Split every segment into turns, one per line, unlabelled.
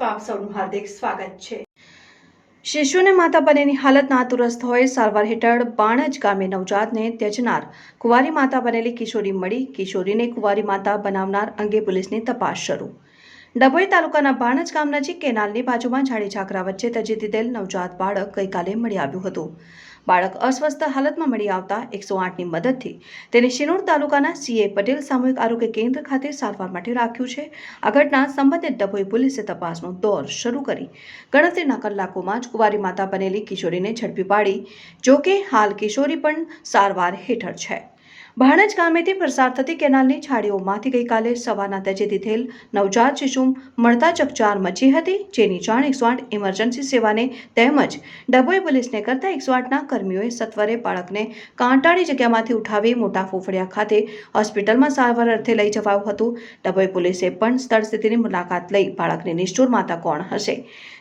આપ સૌનું હાર્દિક સ્વાગત છે. શિશુને માતા બનેની હાલત નાતુરસ્ત હોય, સારવાર હેઠળ બાણજ ગામે નવજાતને ત્યજનાર. કુંવારી માતા બનેલી કિશોરી મળી, કિશોરીને કુંવારી માતા બનાવનાર અંગે પોલીસની તપાસ શરૂ. ડભોઈ તાલુકાના બાણજ ગામ નજીક કેનાલની બાજુમાં ઝાડી ઝાકરા વચ્ચે તજી દીધેલ નવજાત બાળક ગઈકાલે મળી આવ્યું હતું. બાળક અસ્વસ્થ હાલતમાં મળી આવતા એકસો આઠની મદદથી. તેને શિનોર તાલુકાના સીએ પટેલ સામૂહિક આરોગ્ય કેન્દ્ર ખાતે સારવાર માટે રાખ્યું છે. આ ઘટના સંબંધિત ડભોઈ પોલીસે તપાસનો દોર શરૂ કરી. ગણતરીના કલાકોમાં જ કુંવારી માતા બનેલી કિશોરીને ઝડપી પાડી. જોકે હાલ કિશોરી પણ સારવાર હેઠળ છે. ભાણજ ગામેથી પ્રસાર થતી કેનાલની છાડીઓમાંથી ગઈકાલે સવારના તજે દીધેલ નવજાત શિશુ મળતા ચકચાર મચી હતી, જેની જાણ એકસો આઠ ઇમરજન્સી સેવાને તેમજ ડભોઈ પોલીસને કરતા એકસો આઠના કર્મીઓએ સત્વરે બાળકને કાંટાળી જગ્યામાંથી ઉઠાવી મોટા ફોફડિયા ખાતે હોસ્પિટલમાં સારવાર અર્થે લઈ જવાયું હતું. ડભોઈ પોલીસે પણ સ્થળ સ્થિતિની મુલાકાત લઈ બાળકની નિષ્ઠુર માતા કોણ હશે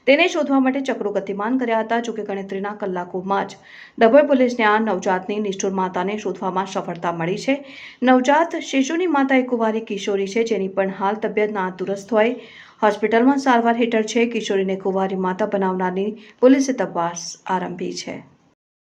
તેને શોધવા માટે ચક્રો ગતિમાન કર્યા હતા, જોકે ગણતરીના કલાકોમાં જ ડભોઈ પોલીસને આ નવજાતની નિષ્ઠુર માતાને શોધવામાં સફળતા મળી છે. નવજાત શિશુની માતા એ કુંવારી કિશોરી છે, જેની પણ હાલ તબિયત નાદુરસ્ત હોય. હોસ્પિટલમાં સારવાર હેઠળ છે, કિશોરીને કુંવારી માતા બનાવનારની પોલીસે તપાસ આરંભી છે.